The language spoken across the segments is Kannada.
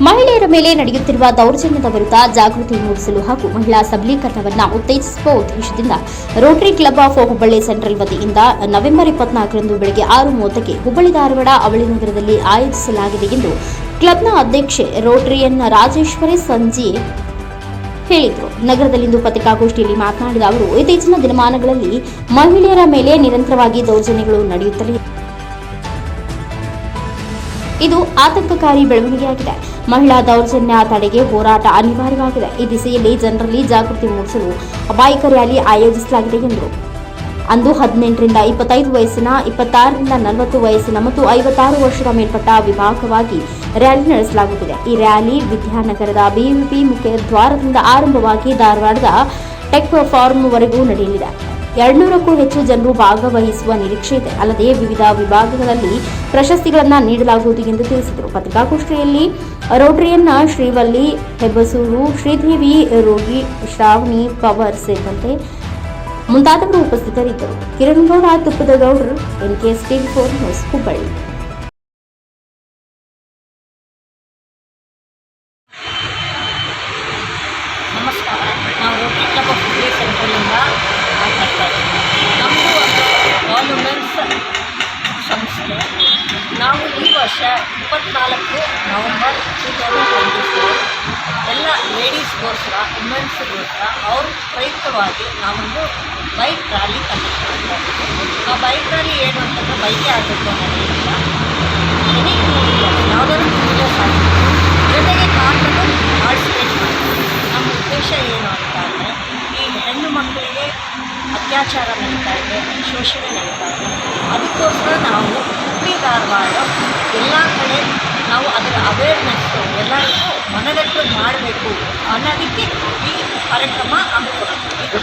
ಮಹಿಳೆಯರ ಮೇಲೆ ನಡೆಯುತ್ತಿರುವ ದೌರ್ಜನ್ಯದ ವಿರುದ್ಧ ಜಾಗೃತಿ ಮೂಡಿಸಲು ಹಾಗೂ ಮಹಿಳಾ ಸಬಲೀಕರಣವನ್ನು ಉತ್ತೇಜಿಸುವ ಉದ್ದೇಶದಿಂದ rotary club of Hubballi central ವತಿಯಿಂದ ನವೆಂಬರ್ ಇಪ್ಪತ್ನಾಲ್ಕರಂದು ಬೆಳಗ್ಗೆ ಆರು ಮೂವತ್ತಕ್ಕೆ ಹುಬ್ಬಳ್ಳಿ ಧಾರವಾಡ ಅವಳಿ ನಗರದಲ್ಲಿ ಆಯೋಜಿಸಲಾಗಿದೆ ಎಂದು ಕ್ಲಬ್ನ ಅಧ್ಯಕ್ಷೆ ರೋಟರಿಯನ್ ರಾಜೇಶ್ವರಿ ಸಂಜಿ ಹೇಳಿದರು. ನಗರದಲ್ಲಿಂದು ಪತ್ರಿಕಾಗೋಷ್ಠಿಯಲ್ಲಿ ಮಾತನಾಡಿದ ಅವರು, ಇತ್ತೀಚಿನ ದಿನಮಾನಗಳಲ್ಲಿ ಮಹಿಳೆಯರ ಮೇಲೆ ನಿರಂತರವಾಗಿ ದೌರ್ಜನ್ಯಗಳು ನಡೆಯುತ್ತಲೇ ಇದು ಆತಂಕಕಾರಿ ಬೆಳವಣಿಗೆಯಾಗಿದೆ. ಮಹಿಳಾ ದೌರ್ಜನ್ಯ ತಡೆಗೆ ಹೋರಾಟ ಅನಿವಾರ್ಯವಾಗಿದೆ. ಈ ದಿಸೆಯಲ್ಲಿ ಜನರಲ್ಲಿ ಜಾಗೃತಿ ಮೂಡಿಸಲು ಬೈಕ್ ರ್ಯಾಲಿ ಆಯೋಜಿಸಲಾಗಿದೆ ಎಂದರು. ಅಂದು ಹದಿನೆಂಟರಿಂದ ಇಪ್ಪತ್ತೈದು ವಯಸ್ಸಿನ, ಇಪ್ಪತ್ತಾರರಿಂದ ನಲವತ್ತು ವಯಸ್ಸಿನ ಮತ್ತು ಐವತ್ತಾರು ವರ್ಷದ ಮೇಲ್ಪಟ್ಟ ವಿಭಾಗವಾಗಿ ರ್ಯಾಲಿ ನಡೆಸಲಾಗುತ್ತಿದೆ. ಈ ರ್ಯಾಲಿ ವಿದ್ಯಾನಗರದ ಬಿಎಂಪಿ ಮುಖ್ಯ ದ್ವಾರದಿಂದ ಆರಂಭವಾಗಿ ಧಾರವಾಡದ ಟೆಕ್ ಫಾರ್ಮ್ವರೆಗೂ ನಡೆಯಲಿದೆ. ಎರಡ್ನೂರಕ್ಕೂ ಹೆಚ್ಚು ಜನರು ಭಾಗವಹಿಸುವ ನಿರೀಕ್ಷೆ ಇದೆ. ಅಲ್ಲದೆ ವಿವಿಧ ವಿಭಾಗಗಳಲ್ಲಿ ಪ್ರಶಸ್ತಿಗಳನ್ನು ನೀಡಲಾಗುವುದು ಎಂದು ತಿಳಿಸಿದರು. ಪತ್ರಿಕಾಗೋಷ್ಠಿಯಲ್ಲಿ ರೋಟರಿಯನ್ನ ಶ್ರೀವಲ್ಲಿ, ಹೆಬ್ಬಸೂರು, ಶ್ರೀದೇವಿ, ರೋಗಿ, ಶ್ರಾವಣಿ ಪವರ್ ಸೇರಿದಂತೆ ಮುಂತಾದವರು ಉಪಸ್ಥಿತರಿದ್ದರು. ಕಿರಣ್ ಗೌಡ ತುಪ್ಪದ ಗೌಡರು N K Steve four news, Hubballi ನಮಸ್ಕಾರ ನಾವು ರೋಟರಿ ಕ್ಲಬ್ ಆಫ್ ಹುಬ್ಳಿ ಸೆಂಟ್ರಲಿಂದ ಮಾತಾಡ್ತಾ ಇದ್ದೀವಿ ನಮ್ಮದು ಒಂದು ಆಲ್ ವುಮೆನ್ಸ್ ಸಂಸ್ಥೆ ನಾವು ಈ ವರ್ಷ ಇಪ್ಪತ್ನಾಲ್ಕು November two thousand twenty four ಎಲ್ಲ ಲೇಡೀಸ್ಗೋಸ್ಕರ ವುಮೆನ್ಸ್ಗೋಸ್ಕರ ಅವ್ರ ಪ್ರಯುಕ್ತವಾಗಿ ನಾವೊಂದು ಬೈಕ್ ರ್ಯಾಲಿ ಇದ್ದೀವಿ ಆ ಬೈಕ್ ರ್ಯಾಲಿ ಏನು ಅಂತಂದರೆ ಬೈಕೇ ಆಗಬೇಕು ಅನ್ನೋದಿಲ್ಲ ಎನಿ ಟೂ ವೀಲರ್ಸ್ ಯಾವುದಾದ್ರು ಟೂ ವೀಲರ್ಸ್ ಆಗಿರ್ಬೋದು, ಜೊತೆಗೆ ಕಾರ್ನಲ್ಲೂ ಪಾರ್ಟಿಸಿಪೇಟ್ ಮಾಡ್ತೀವಿ. ನಮ್ಮ ಉದ್ದೇಶ ಏನು ಅಂತ ಅಂದರೆ, ಈ ಹೆಣ್ಣು ಮಕ್ಕಳಿಗೆ ಅತ್ಯಾಚಾರ ನಡೀತಾ ಇದೆ, ಶೋಷಣೆ ನಡೀತಾ ಇದೆ, ಅದಕ್ಕೋಸ್ಕರ ನಾವು ಹುಬ್ಬಳ್ಳಿ ಧಾರವಾಡ ಎಲ್ಲ ಕಡೆ ನಾವು ಅದರ ಅವೇರ್ನೆಸ್ಸು ಎಲ್ಲರಿಗೂ ಮನದಟ್ಟು ಮಾಡಬೇಕು ಅನ್ನೋದಕ್ಕೆ ಈ ಕಾರ್ಯಕ್ರಮ ಹಮ್ಮಿಕೊಂಡಿದ್ದೀವಿ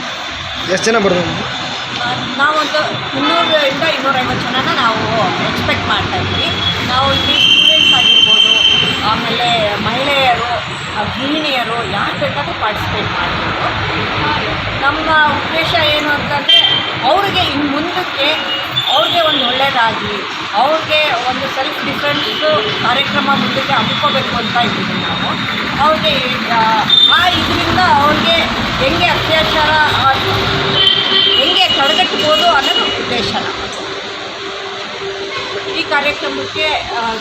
ಎಷ್ಟು ಜನ ಬರ್ಬೋದು? ನಾವೊಂದು ಇನ್ನೂರರಿಂದ ಇನ್ನೂರೈವತ್ತು ಜನನ ನಾವು ಎಕ್ಸ್ಪೆಕ್ಟ್ ಮಾಡ್ತಾ ಇದ್ವಿ ನಾವು ಇಲ್ಲಿ ಸ್ಟೂಡೆಂಟ್ಸ್ ಆಗಿರ್ಬೋದು ಆಮೇಲೆ ಮಹಿಳೆಯರು ಗೃಹಿಣಿಯರು ಯಾರು ಬೇಕಾದರೂ ಪಾರ್ಟಿಸಿಪೇಟ್ ಮಾಡಬೇಕು ನಮ್ಮ ಉದ್ದೇಶ ಏನು ಅಂತಂದರೆ ಅವರಿಗೆ ಇನ್ನು ಮುಂದಕ್ಕೆ ಅವ್ರಿಗೆ ಒಂದು ಒಳ್ಳೆಯದಾಗಿ ಅವ್ರಿಗೆ ಒಂದು ಸೆಲ್ಫ್ ಡಿಫೆನ್ಸು ಕಾರ್ಯಕ್ರಮ ಮುಂದಕ್ಕೆ ಹಮ್ಮಿಕೋಬೇಕು ಅಂತ ಇದ್ದೀವಿ ನಾವು. ಅವ್ರಿಗೆ ಆ, ಇದರಿಂದ ಅವ್ರಿಗೆ ಹೆಂಗೆ ಅತ್ಯಾಚಾರ ಹೆಂಗೆ ತಡೆಗಟ್ಬೋದು ಅನ್ನೋದು ಉದ್ದೇಶ ಈ ಕಾರ್ಯಕ್ರಮಕ್ಕೆ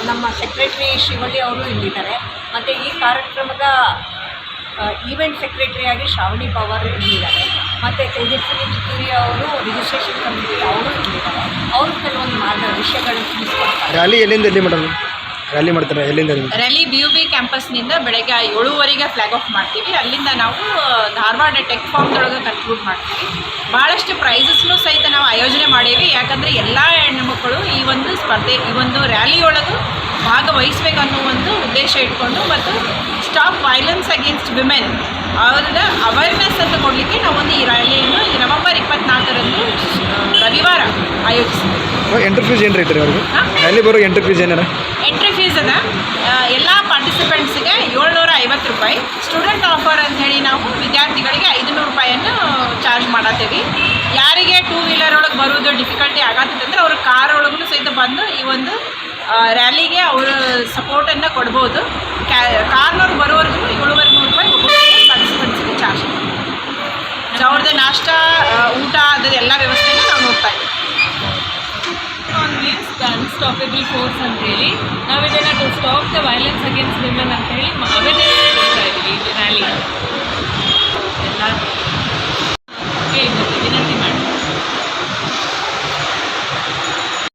ನಮ್ಮ ಸೆಕ್ರೆಟರಿ ಶಿವಳ್ಳಿ ಅವರು ಇಲ್ಲಿದ್ದಾರೆ. ಮತ್ತು ಈ ಕಾರ್ಯಕ್ರಮದ ಈವೆಂಟ್ ಸೆಕ್ರೆಟರಿಯಾಗಿ ಶ್ರಾವಣಿ ಪವಾರ್ ಇಲ್ಲಿದ್ದಾರೆ. ಮತ್ತು ತೇಜಸ್ವಿ ಕಿತ್ತೂರಿ ಅವರು ರಿಜಿಸ್ಟ್ರೇಷನ್ ಕಮಿಟಿ ಅವರು ಇಲ್ಲಿದ್ದಾರೆ ಅವರು ಕೆಲವೊಂದು ಮಾರ್ಗ ವಿಷಯಗಳು ತಿಳಿಸ್ಕೊಡ್ತಾರೆ. ರ್ಯಾಲಿ ಎಲ್ಲಿಂದ ಎಲ್ಲಿ ಮೇಡಮ್ ರ್ಯಾಲಿ ಮಾಡ್ತಾರೆ? ಎಲ್ಲಿಂದ ಎಲ್ಲಿ? ರ್ಯಾಲಿ ಬಿ ಯು ಬಿ ಕ್ಯಾಂಪಸ್ನಿಂದ ಬೆಳಗ್ಗೆ ಏಳುವರೆಗೆ ಫ್ಲಾಗ್ ಆಫ್ ಮಾಡ್ತೀವಿ. ಅಲ್ಲಿಂದ ನಾವು ಧಾರವಾಡ ಟೆಕ್ ಫಾರ್ಮ್ದೊಳಗೆ ಕನ್ಕ್ಲೂಡ್ ಮಾಡ್ತೀವಿ. ಭಾಳಷ್ಟು ಪ್ರೈಸಸ್ನು ಸಹಿತ ನಾವು ಆಯೋಜನೆ ಮಾಡೀವಿ. ಯಾಕಂದರೆ ಎಲ್ಲ ಹೆಣ್ಣುಮಕ್ಕಳು ಈ ಒಂದು ಸ್ಪರ್ಧೆ ಈ ಒಂದು ರ್ಯಾಲಿ ಒಳಗೂ ಭಾಗವಹಿಸ್ಬೇಕು ಅನ್ನೋ ಒಂದು ಉದ್ದೇಶ ಇಟ್ಕೊಂಡು ಮತ್ತು ಸ್ಟಾಪ್ ವೈಲೆನ್ಸ್ ಅಗೇನ್ಸ್ಟ್ ವಿಮೆನ್ ಅವರ ಅವೇರ್ನೆಸ್ ಅಂತ ಕೊಡಲಿಕ್ಕೆ ನಾವೊಂದು ಈ ರ್ಯಾಲಿಯನ್ನು ಈ ನವೆಂಬರ್ ಇಪ್ಪತ್ನಾಲ್ಕರಂದು ರವಿವಾರ ಆಯೋಜಿಸಿದ್ದೇವೆ ಎಂಟ್ರಿ ಫೀಸ್ ಏನು ಅವ್ರಿಗೆ? ರ್ಯಾಲಿ ಬರೋ ಎಂಟ್ರಿ ಫೀಸ್ ಏನಾರ ಎಂಟ್ರಿ ಫೀಸ್ ಅದ. ಎಲ್ಲ ಪಾರ್ಟಿಸಿಪೆಂಟ್ಸ್ಗೆ ಏಳ್ನೂರ ಐವತ್ತು ರೂಪಾಯಿ. ಸ್ಟೂಡೆಂಟ್ ಆಫರ್ ಅಂತ ಹೇಳಿ ನಾವು ವಿದ್ಯಾರ್ಥಿಗಳಿಗೆ ಐದುನೂರು ರೂಪಾಯಿಯನ್ನು ಚಾರ್ಜ್ ಮಾಡತ್ತೀವಿ. ಯಾರಿಗೆ ಟೂ ವೀಲರ್ ಒಳಗೆ ಬರೋದು ಡಿಫಿಕಲ್ಟಿ ಆಗತ್ತಂದ್ರೆ ಅವ್ರ ಕಾರ್ ಒಳಗೂ ಸಹಿತ ಬಂದು ಈ ಒಂದು ರ್ಯಾಲಿಗೆ ಅವರು ಸಪೋರ್ಟನ್ನು ಕೊಡ್ಬೋದು. ಕಾರ್ನವ್ರು ಬರೋವರೆಗೂ ಏಳುವರೆ ನೂರು ರೂಪಾಯಿ ಒಬ್ಬೊಬ್ಬರಿಗೆ ಪಾರ್ಟಿಸಿಪೆಂಟ್ಸ್ಗೆ ಚಾರ್ಜ್ ಅವ್ರದ್ದು ನಾಷ್ಟ ಊಟ ಅದರ ಎಲ್ಲ ವ್ಯವಸ್ಥೆನ ನಾವು ನೋಡ್ತಾ ಇದ್ದೀವಿ. ಆನ್ ಅನ್ಸ್ಟಾಪಬಲ್ ಫೋರ್ಸ್ ಅಂತ ಹೇಳಿ, ನಾವು ಇದನ್ನು to stop the violence against women ಅಂತ ಹೇಳಿ